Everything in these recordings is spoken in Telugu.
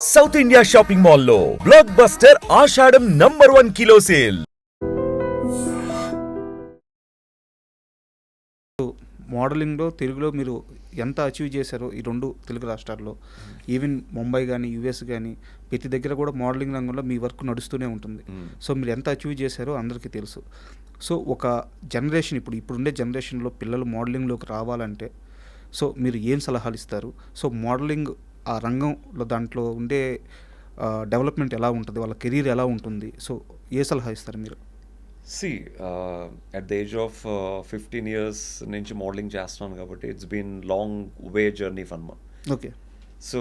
సౌత్ ఇండియా షాపింగ్ మాల్లో blockbuster Ashadam number one kilo sale మోడలింగ్లో తెలుగులో మీరు ఎంత అచీవ్ చేశారో ఈ రెండు తెలుగు రాష్ట్రాల్లో ఈవెన్ ముంబై కానీ యూఎస్ కానీ ప్రతి దగ్గర కూడా మోడలింగ్ రంగంలో మీ వర్క్ నడుస్తూనే ఉంటుంది. సో మీరు ఎంత అచీవ్ చేశారో అందరికీ తెలుసు. సో ఒక జనరేషన్ ఇప్పుడు ఇప్పుడుండే జనరేషన్లో పిల్లలు మోడలింగ్లోకి రావాలంటే సో మీరు ఏం సలహాలు ఇస్తారు? సో మోడలింగ్ ఆ రంగంలో దాంట్లో ఉండే డెవలప్మెంట్ ఎలా ఉంటుంది వాళ్ళ కెరీర్ ఎలా ఉంటుంది సో ఏ సలహా ఇస్తారు మీరు? See at the age of fifteen years నుంచి మోడలింగ్ చేస్తున్నాను కాబట్టి it's been long way journey fun okay so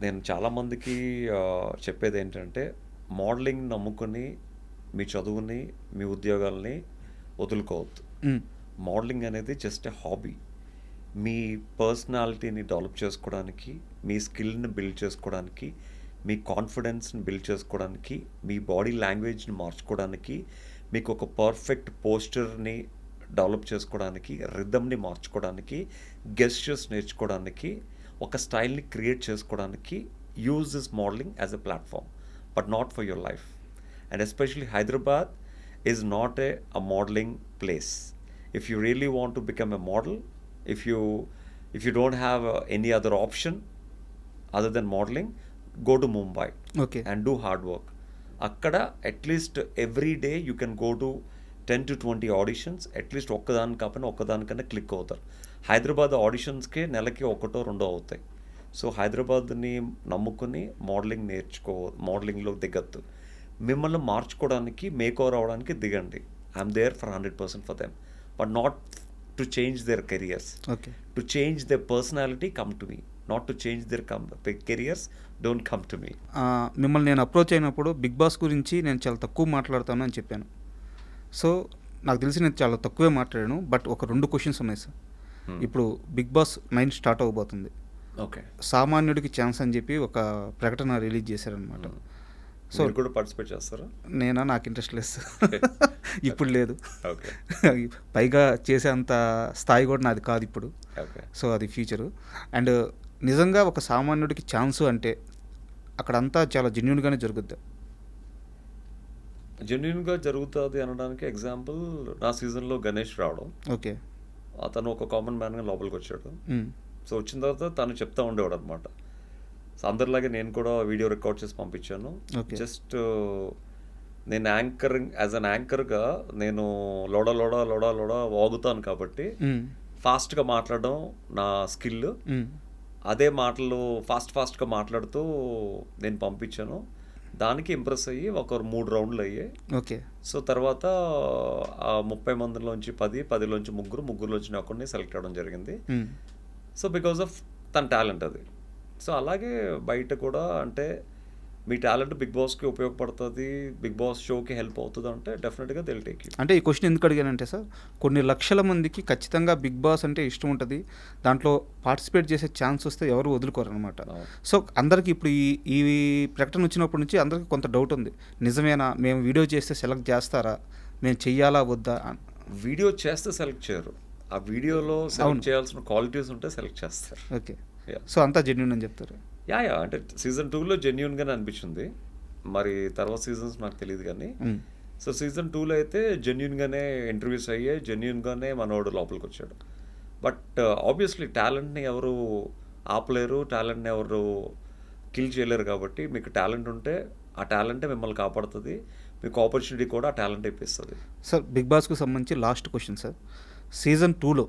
నేను చాలామందికి చెప్పేది ఏంటంటే మోడలింగ్ నమ్ముకొని మీ చదువుని మీ ఉద్యోగాల్ని వదులుకోవద్దు. మోడలింగ్ అనేది జస్ట్ ఎ హాబీ మీ పర్సనాలిటీని డెవలప్ చేసుకోవడానికి మీ స్కిల్ని బిల్డ్ చేసుకోవడానికి మీ కాన్ఫిడెన్స్ని బిల్డ్ చేసుకోవడానికి మీ బాడీ లాంగ్వేజ్ని మార్చుకోవడానికి మీకు ఒక పర్ఫెక్ట్ పోస్చర్ని డెవలప్ చేసుకోవడానికి రిథమ్ని మార్చుకోవడానికి గెస్చర్స్ నేర్చుకోవడానికి ఒక స్టైల్ని క్రియేట్ చేసుకోవడానికి use this modelling as a platform but not for your life. And especially Hyderabad is not a uh modelling place if you really want to become a model if you if you don't have uh, any other option other than modeling go to mumbai okay and do hard work. అక్కడ at least every day you can go to ten to twenty auditions at least ఒక్కదాని కాకపోయినా ఒక్కదానికన్నా క్లిక్ అవుతారు. హైదరాబాద్ ఆడిషన్స్కే నెలకి ఒకటో రెండో అవుతాయి. సో హైదరాబాద్ని నమ్ముకుని మోడలింగ్ నేర్చుకో మోడలింగ్లో దిగద్దు. మిమ్మల్ని మార్చుకోవడానికి మేక్ ఓవర్ అవడానికి దిగండి. I'm there for hundred percent for them but not to change their careers okay to change their personality come to me not to change their come careers don't come to me మిమ్మల్ని నేను అప్రోచ్ అయినప్పుడు బిగ్ బాస్ గురించి నేను చాలా తక్కువ మాట్లాడతాను అని చెప్పాను. సో నాకు తెలిసి నేను చాలా తక్కువే మాట్లాడాను బట్ ఒక రెండు క్వశ్చన్స్ ఉన్నాయి సార్ ఇప్పుడు బిగ్ బాస్ నైన్ స్టార్ట్ అవబోతుంది ఓకే సామాన్యుడికి ఛాన్స్ అని చెప్పి ఒక ప్రకటన రిలీజ్ చేశారనమాట సో కూడా పార్టిసిపేట్ చేస్తారా? నేనా? నాకు ఇంట్రెస్ట్ లేదు. ఇప్పుడు లేదు. పైగా చేసేంత స్థాయి కూడా నాది కాదు ఇప్పుడు. ఓకే. సో అది ఫ్యూచరు అండ్ నిజంగా ఒక సామాన్యుడికి ఛాన్సు అంటే అక్కడంతా చాలా జెన్యున్గానే జరుగుద్ది. జెన్యున్గా జరుగుతుంది అనడానికి ఎగ్జాంపుల్ నా సీజన్లో గణేష్ రావడం. ఓకే. అతను ఒక కామన్ మ్యాన్గా లోపలికి వచ్చాడు సో వచ్చిన తర్వాత తను చెప్తా ఉండేవాడు అనమాట సో అందరిలాగే నేను కూడా వీడియో రికార్డ్ చేసి పంపించాను. జస్ట్ నేను యాంకరింగ్ యాజ్ అన్ యాంకర్గా నేను లోడ లోడ లోడ లోడ వాగుతాను కాబట్టి ఫాస్ట్గా మాట్లాడడం నా స్కిల్. అదే మాటలు ఫాస్ట్ ఫాస్ట్గా మాట్లాడుతూ నేను పంపించాను. దానికి ఇంప్రెస్ అయ్యి ఒక మూడు రౌండ్లు అయ్యాయి. ఓకే. సో తర్వాత ఆ ముప్పై మందిలోంచి పది పదిలోంచి ముగ్గురు ముగ్గురులోంచి ఒకరిని సెలెక్ట్ అవ్వడం జరిగింది. సో బికాజ్ ఆఫ్ తన టాలెంట్ అది. సో అలాగే బయట కూడా అంటే మీ టాలెంట్ బిగ్ బాస్కి ఉపయోగపడుతుంది బిగ్ బాస్ షోకి హెల్ప్ అవుతుంది అంటే డెఫినెట్గా దిల్ టేక్ యూ అంటే ఈ క్వశ్చన్ ఎందుకు అడిగానంటే సార్ కొన్ని లక్షల మందికి ఖచ్చితంగా బిగ్ బాస్ అంటే ఇష్టం ఉంటుంది దాంట్లో పార్టిసిపేట్ చేసే ఛాన్స్ వస్తే ఎవరు వదులుకోరు అనమాట. సో అందరికి ఇప్పుడు ఈ ఈ ప్రకటన వచ్చినప్పటి నుంచి అందరికి కొంత డౌట్ ఉంది. నిజమేనా? మేము వీడియో చేస్తే సెలెక్ట్ చేస్తారా? మేము చెయ్యాలా వద్దా? వీడియో చేస్తే సెలెక్ట్ చేయరు. ఆ వీడియోలో. సెలెక్ట్ చేయాల్సిన క్వాలిటీస్ ఉంటే సెలెక్ట్ చేస్తారు. ఓకే. సో అంతా జెన్యున్ అని చెప్తారు. యా యా అంటే సీజన్ టూలో జెన్యున్గానే అనిపించింది. మరి తర్వాత సీజన్స్ నాకు తెలియదు కానీ మ్, సో సీజన్ టూలో అయితే జెన్యున్గానే ఇంటర్వ్యూస్ అయ్యాయి. జెన్యున్గానే మనోడు లోపలికి వచ్చాడు బట్ ఆబ్వియస్లీ టాలెంట్ని ఎవరు ఆపలేరు. టాలెంట్ని ఎవరు కిల్ చేయలేరు కాబట్టి మీకు టాలెంట్ ఉంటే ఆ టాలెంటే మిమ్మల్ని కాపాడుతుంది. మీకు ఆపర్చునిటీ కూడా ఆ టాలెంట్ ఇప్పిస్తుంది. సార్ బిగ్ బాస్కు సంబంధించి లాస్ట్ క్వశ్చన్ సార్. సీజన్ టూలో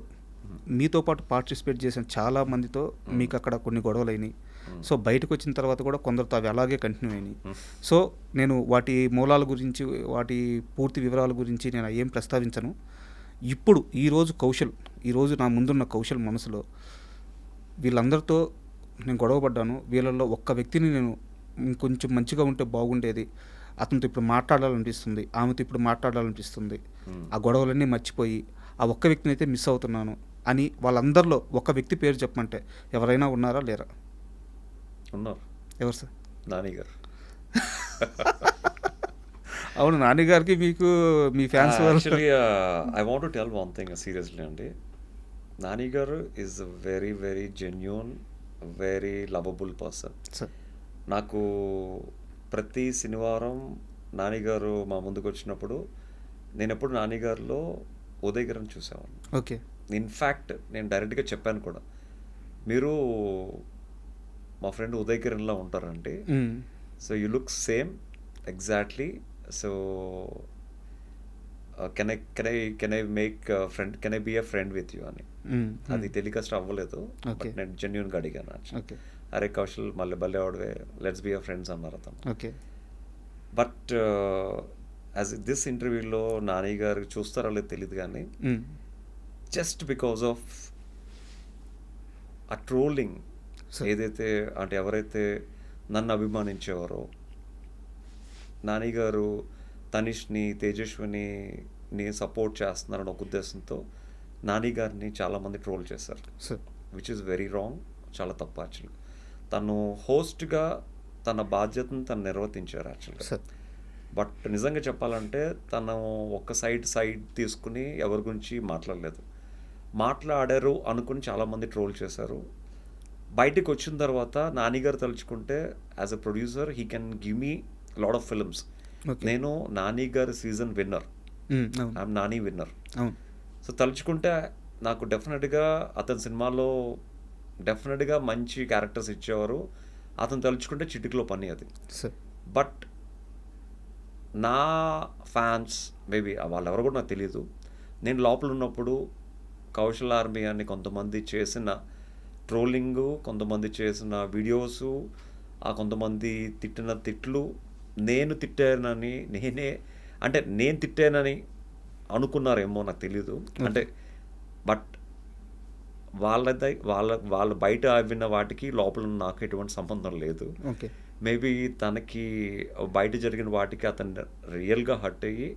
మీతో పాటు పార్టిసిపేట్ చేసిన చాలా మందితో మీకు అక్కడ కొన్ని గొడవలు అయినాయి సో బయటకు వచ్చిన తర్వాత కూడా కొందరితో అవి అలాగే కంటిన్యూ అయినాయి. సో నేను వాటి మూలాల గురించి వాటి పూర్తి వివరాల గురించి నేను ఏం ప్రస్తావించను. ఇప్పుడు ఈరోజు కౌశల్ ఈరోజు నా ముందున్న కౌశల్ మనసులో వీళ్ళందరితో నేను గొడవపడ్డాను వీళ్ళల్లో ఒక్క వ్యక్తిని నేను ఇంకొంచెం మంచిగా ఉంటే బాగుండేది. అతనితో ఇప్పుడు మాట్లాడాలనిపిస్తుంది. ఆమెతో ఇప్పుడు మాట్లాడాలనిపిస్తుంది. ఆ గొడవలన్నీ మర్చిపోయి ఆ ఒక్క వ్యక్తిని అయితే మిస్ అవుతున్నాను. అని వాళ్ళందరిలో ఒక వ్యక్తి పేరు చెప్పమంటే ఎవరైనా ఉన్నారా లేరా? ఉన్నారు. ఎవరు సార్? నాని గారు అవును నాన్నగారికి మీకు మీ fans I want to tell one thing seriously అండి. నాని గారు is very very genuine very lovable person నాకు ప్రతి శనివారం నానిగారు మా ముందుకు వచ్చినప్పుడు నేను ఎప్పుడు నానిగారిలో ఉదయ్ గారిని చూసేవాడిని. ఓకే. ఇన్ఫ్యాక్ట్ నేను డైరెక్ట్గా చెప్పాను కూడా మీరు మా ఫ్రెండ్ ఉదయ్ కిరణ్లా ఉంటారంటే మ్మ్. So you look same exactly so can I can I can I make friend can I be a friend with you అని మ్మ్. అది టెలికాస్ట్ అవ్వలేదు. బట్ నేను జెన్యున్గా అడిగాను అరే కౌశల్ మళ్ళీ భలే వాడివే లెట్స్ బీ అ ఫ్రెండ్స్ అన్నారు అతను ఓకే బట్ యాజ్ దిస్ ఇంటర్వ్యూలో నాని గారు చూస్తారో లేదో తెలియదు కానీ మ్మ్. జస్ట్ బికాస్ ఆఫ్ ఆ ట్రోలింగ్. ఏదైతే అంటే ఎవరైతే నన్ను అభిమానించేవారో నాని గారు తనిష్ని తేజస్విని ని సపోర్ట్ చేస్తున్నారని ఒక ఉద్దేశంతో నాని గారిని చాలామంది ట్రోల్ చేశారు. విచ్ ఇస్ వెరీ రాంగ్ చాలా తప్పు యాక్చువల్గా తను హోస్ట్గా తన బాధ్యతను తను నిర్వర్తించారు యాక్చువల్గా బట్ నిజంగా చెప్పాలంటే తను ఒక సైడ్ సైడ్ తీసుకుని ఎవరి గురించి మాట్లాడలేదు. మాట్లాడారు అనుకుని చాలామంది ట్రోల్ చేశారు. బయటికి వచ్చిన తర్వాత నానిగారు తలుచుకుంటే as a producer he can give me load of films. నేను నాని గారి season winner. I'm Nani winner. So తలుచుకుంటే నాకు డెఫినెట్గా అతని సినిమాలో డెఫినెట్గా మంచి క్యారెక్టర్స్ ఇచ్చేవారు. అతను తలుచుకుంటే చిటికలో పని అది. బట్ నా ఫ్యాన్స్ మేబీ వాళ్ళెవరో కూడా నాకు తెలియదు నేను లోపల ఉన్నప్పుడు కౌశల్ ఆర్మీ అని కొంతమంది చేసిన ట్రోలింగ్ కొంతమంది చేసిన వీడియోస్ ఆ కొంతమంది తిట్టిన తిట్లు నేను తిట్టానని నేనే అంటే నేను తిట్టానని అనుకున్నారేమో నాకు తెలియదు అంటే బట్ వాళ్ళ వాళ్ళ వాళ్ళు బయట విన్న వాటికి లోపల నాకు ఎటువంటి సంబంధం లేదు. మేబీ తనకి బయట జరిగిన వాటికి అతను రియల్గా హర్ట్ అయ్యి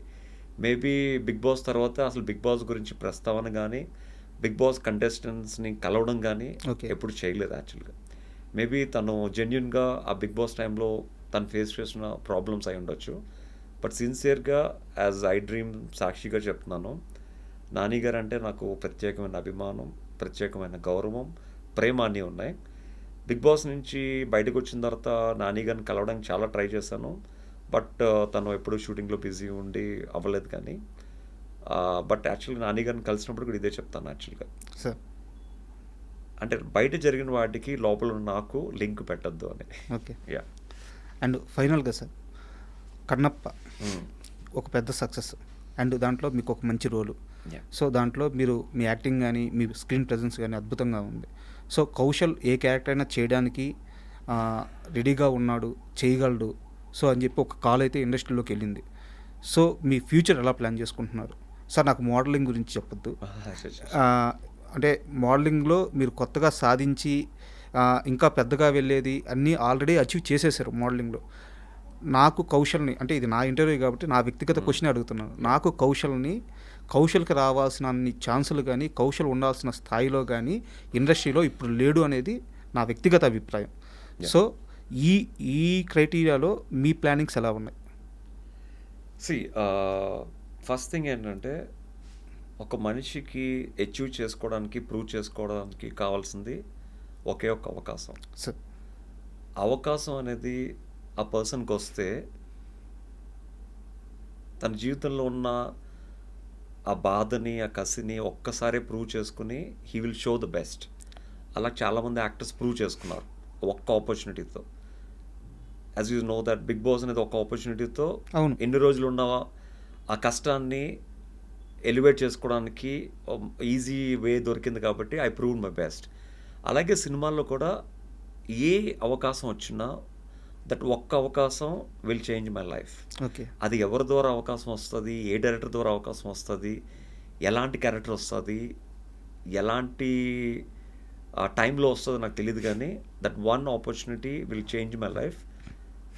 మేబీ బిగ్ బాస్ తర్వాత అసలు బిగ్ బాస్ గురించి ప్రస్తావన కానీ బిగ్ బాస్ కంటెస్టెంట్స్ని కలవడం కానీ. ఎప్పుడు చేయలేదు యాక్చువల్గా. మేబీ తను జెన్యున్గా ఆ బిగ్ బాస్ టైంలో తను ఫేస్ చేసిన ప్రాబ్లమ్స్ అయి ఉండొచ్చు. బట్ సిన్సియర్గా యాజ్ ఐ డ్రీమ్ సాక్షిగా చెప్తున్నాను నాని గారు అంటే నాకు ప్రత్యేకమైన అభిమానం ప్రత్యేకమైన గౌరవం ప్రేమ అన్నీ ఉన్నాయి. బిగ్ బాస్ నుంచి బయటకు వచ్చిన తర్వాత నాని గారిని కలవడానికి చాలా ట్రై చేశాను. బట్ తను ఎప్పుడు షూటింగ్లో బిజీ ఉండి అవ్వలేదు కానీ బట్ యాక్చువల్గా నాని గారిని కలిసినప్పుడు కూడా ఇదే చెప్తాను యాక్చువల్గా. సార్. అంటే బయట జరిగిన వాటికి లోపల నాకు లింక్ పెట్టద్దు అని. ఓకే. యా అండ్ ఫైనల్గా సార్ కన్నప్ప ఒక పెద్ద సక్సెస్. అండ్ దాంట్లో మీకు ఒక మంచి రోలు. సో దాంట్లో మీరు మీ యాక్టింగ్ కానీ మీ స్క్రీన్ ప్రజెన్స్ కానీ అద్భుతంగా ఉంది. సో కౌశల్ ఏ క్యారెక్టర్ అయినా చేయడానికి రెడీగా ఉన్నాడు చేయగలడు సో అని చెప్పి ఒక కాల్ అయితే ఇండస్ట్రీలోకి వెళ్ళింది. సో మీ ఫ్యూచర్ ఎలా ప్లాన్ చేసుకుంటున్నారు? సార్ నాకు మోడలింగ్ గురించి చెప్పొద్దు. అంటే మోడలింగ్లో మీరు కొత్తగా సాధించి ఇంకా పెద్దగా వెళ్ళేది అన్నీ ఆల్రెడీ అచీవ్ చేసేసారు మోడలింగ్లో. నాకు కౌశల్ని అంటే ఇది నా ఇంటర్వ్యూ కాబట్టి నా వ్యక్తిగత క్వశ్చన్ అడుగుతున్నాను. నాకు కౌశల్ని కౌశల్కి రావాల్సిన అన్ని ఛాన్సులు కానీ కౌశల్ ఉండాల్సిన స్థాయిలో కానీ ఇండస్ట్రీలో ఇప్పుడు లేడు అనేది నా వ్యక్తిగత అభిప్రాయం. సో ఈ ఈ క్రైటీరియాలో మీ ప్లానింగ్స్ ఎలా ఉన్నాయి? సి ఫస్ట్ థింగ్ ఏంటంటే ఒక మనిషికి అచీవ్ చేసుకోవడానికి ప్రూవ్ చేసుకోవడానికి కావాల్సింది ఒకే ఒక అవకాశం. సార్. అవకాశం అనేది ఆ పర్సన్కి వస్తే తన జీవితంలో ఉన్న ఆ బాధని ఆ కసిని ఒక్కసారి ప్రూవ్ చేసుకుని he will show the best. అలా చాలామంది యాక్టర్స్ ప్రూవ్ చేసుకున్నారు ఒక్క ఆపర్చునిటీతో. As you know that Bigg Boss అనేది ఒక ఆపర్చునిటీతో అవును. ఎన్ని రోజులు ఉన్న ఆ కష్టాన్ని ఎలివేట్ చేసుకోవడానికి ఈజీ వే దొరికింది కాబట్టి ఐ ప్రూవ్ మై బెస్ట్ అలాగే సినిమాల్లో కూడా ఏ అవకాశం వచ్చినా దట్ ఒక్క అవకాశం will change my life okay. అది ఎవరి ద్వారా అవకాశం వస్తుంది? ఏ డైరెక్టర్ ద్వారా అవకాశం వస్తుంది? ఎలాంటి క్యారెక్టర్ వస్తుంది? ఎలాంటి టైంలో వస్తుందో నాకు తెలియదు కానీ that one opportunity will change my life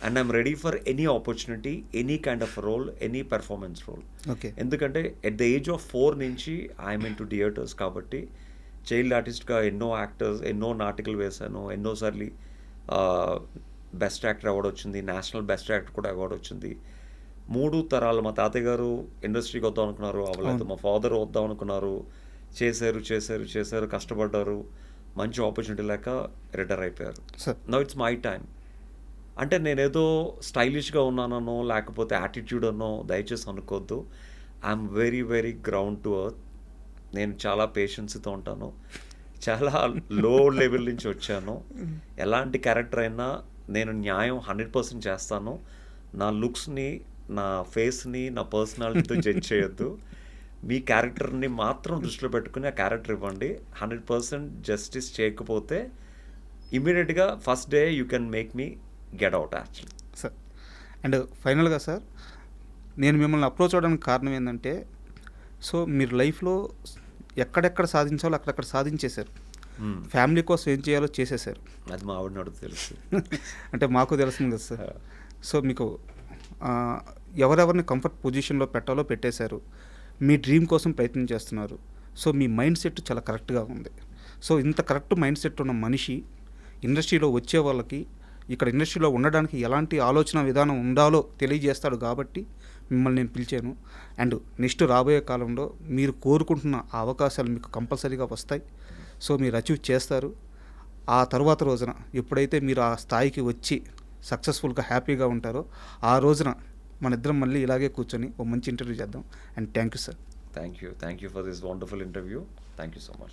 and I'm ready for any opportunity any kind of role any performance role okay ఎందుకంటే at the age of four నుంచి ఐఎమ్ ఇన్ టు థియేటర్స్ కాబట్టి చైల్డ్ ఆర్టిస్ట్గా ఎన్నో యాక్టర్స్ ఎన్నో నాటికలు వేశాను ఎన్నోసార్లు బెస్ట్ యాక్టర్ అవార్డు వచ్చింది నేషనల్ బెస్ట్ యాక్టర్ కూడా అవార్డు వచ్చింది. మూడు తరాలు మా తాతయ్య గారు ఇండస్ట్రీకి వద్దాం అనుకున్నారు అవ్వలేదు మా ఫాదర్ వద్దాం అనుకున్నారు. చేశారు చేశారు చేశారు కష్టపడ్డారు. మంచి ఆపర్చునిటీ లేక రిటైర్ అయిపోయారు. నో ఇట్స్ మై టైం అంటే నేనేదో స్టైలిష్గా ఉన్నానో లేకపోతే యాటిట్యూడ్ అనో దయచేసి అనుకోవద్దు. I'm very very ground to earth నేను చాలా పేషెన్స్తో ఉంటాను. చాలా లో లెవెల్ నుంచి వచ్చాను. ఎలాంటి క్యారెక్టర్ అయినా నేను న్యాయం హండ్రెడ్ పర్సెంట్ చేస్తాను. నా లుక్స్ని నా ఫేస్ని నా పర్సనాలిటీతో జడ్జ్ చేయొద్దు. మీ క్యారెక్టర్ని మాత్రం దృష్టిలో పెట్టుకుని ఆ క్యారెక్టర్ ఇవ్వండి. హండ్రెడ్ పర్సెంట్ జస్టిస్ చేయకపోతే ఇమీడియట్గా first day you can make me get out actually. Sir and ఫైనల్గా సార్ నేను మిమ్మల్ని అప్రోచ్ అవ్వడానికి కారణం ఏంటంటే సో మీరు లైఫ్లో ఎక్కడెక్కడ సాధించాలో అక్కడక్కడ సాధించేశారు. ఫ్యామిలీ కోసం ఏం చేయాలో చేసేశారు. అది మా ఆవిడ తెలుసు. అంటే మాకు తెలుస్తుంది కదా సార్. సో మీకు ఎవరెవరిని కంఫర్ట్ పొజిషన్లో పెట్టాలో పెట్టేశారు. మీ డ్రీమ్ కోసం ప్రయత్నం చేస్తున్నారు. సో మీ మైండ్ సెట్ చాలా కరెక్ట్గా ఉంది. సో ఇంత కరెక్ట్ మైండ్ సెట్ ఉన్న మనిషి ఇండస్ట్రీలో వచ్చే వాళ్ళకి ఇక్కడ ఇండస్ట్రీలో ఉండడానికి ఎలాంటి ఆలోచన విధానం ఉండాలో తెలియజేస్తాడు కాబట్టి మిమ్మల్ని నేను పిలిచాను. అండ్ నెక్స్ట్ రాబోయే కాలంలో మీరు కోరుకుంటున్న అవకాశాలు మీకు కంపల్సరీగా వస్తాయి. సో మీరు అచీవ్ చేస్తారు. ఆ తర్వాత రోజున ఎప్పుడైతే మీరు ఆ స్థాయికి వచ్చి సక్సెస్ఫుల్గా హ్యాపీగా ఉంటారో ఆ రోజున మన ఇద్దరం మళ్ళీ ఇలాగే కూర్చొని ఓ మంచి ఇంటర్వ్యూ చేద్దాం. And thank you sir. Thank you thank you for this wonderful interview thank you so much